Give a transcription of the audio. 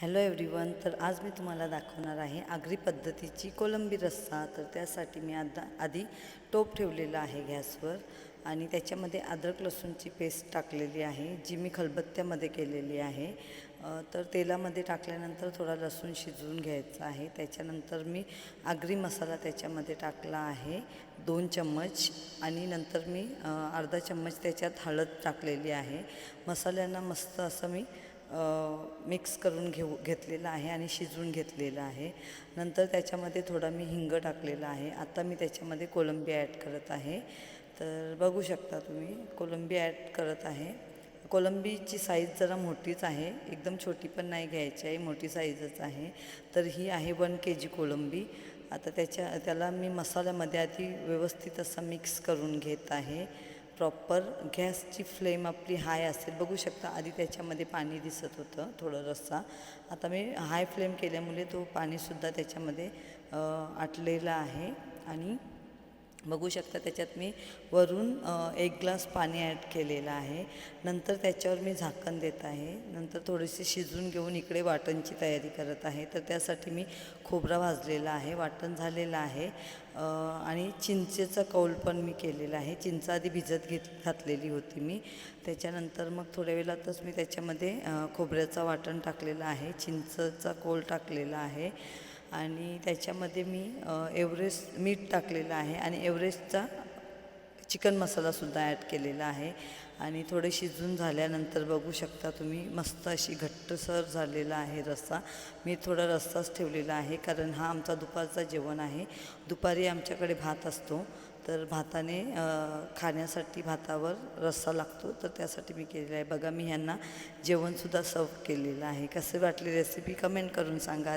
Hello everyone तर आज मी तुम्हाला दाखवणार आहे आगरी पद्धतीची कोलंबी रस्सा. तर त्यासाठी मी आदा आधी टोप ठेवलेला आहे गॅसवर आणि त्याच्यामध्ये अद्रक लसूणची पेस्ट टाकलेली आहे जी मी खलबत्त्यामध्ये केलेली आहे. तर तेलामध्ये टाकल्यानंतर थोडा लसूण शिजवून घ्यायचा आहे. त्याच्यानंतर मी आगरी मसाला त्याच्यामध्ये टाकला आहे दोन चम्मच. आणि नंतर मी अर्धा चम्मच त्याच्यात हळद टाकलेली आहे. मसाल्यांना मस्त असं मी मिक्स करून घेऊ घेतलेलं आहे आणि शिजवून घेतलेलं आहे. नंतर त्याच्यामध्ये थोडा मी हिंग टाकलेला आहे. आता मी त्याच्यामध्ये कोलंबी ॲड करत आहे. तर बघू शकता तुम्ही कोलंबी ॲड करत आहे. कोलंबीची साईज जरा मोठीच आहे. एकदम छोटी पण नाही घ्यायची आहे मोठी साईजच आहे. तर ही आहे वन के जी कोलंबी. आता त्याच्या त्याला मी मसाल्यामध्ये आधी व्यवस्थित असं मिक्स करून घेत आहे. प्रॉपर गॅसची फ्लेम आपली हाय असेल. बघू शकता आधी त्याच्यामध्ये पाणी दिसत होतं थोडं रस्सा. आता मी हाय फ्लेम केल्यामुळे तो पाणीसुद्धा त्याच्यामध्ये आटलेला आहे. आणि बघू शकता त्याच्यात मी वरून एक ग्लास पाणी ॲड केलेलं आहे. नंतर त्याच्यावर मी झाकण देत आहे. नंतर थोडीशी शिजून घेऊन इकडे वाटणची तयारी करत आहे. तर त्यासाठी मी खोबरा भाजलेला आहे. वाटण झालेलं आहे. आणि चिंचेचा कौल पण मी केलेला आहे. चिंच आधी भिजत घेत घातलेली होती मी. त्याच्यानंतर मग थोड्या वेळातच मी त्याच्यामध्ये खोबऱ्याचा खोबऱ्याचं वाटण टाकलेलं आहे. चिंचचा कोल टाकलेला आहे. आणि त्याच्यामध्ये मी एव्हरेस्ट मीठ टाकलेलं आहे आणि एव्हरेस्टचा चिकन मसालासुद्धा ॲड केलेला आहे. आणि थोडे शिजून झाल्यानंतर बघू शकता तुम्ही मस्त अशी घट्टसर झालेला आहे रस्सा. मी थोडा रस्साच ठेवलेला आहे कारण हा आमचा दुपारचा जेवण आहे. दुपारी आमच्याकडे भात असतो तर भाताने खाण्यासाठी भातावर रस्सा लागतो तर त्यासाठी मी केलेला आहे. बघा मी ह्यांना जेवणसुद्धा सर्व केलेलं आहे. कसे वाटली रेसिपी कमेंट करून सांगा.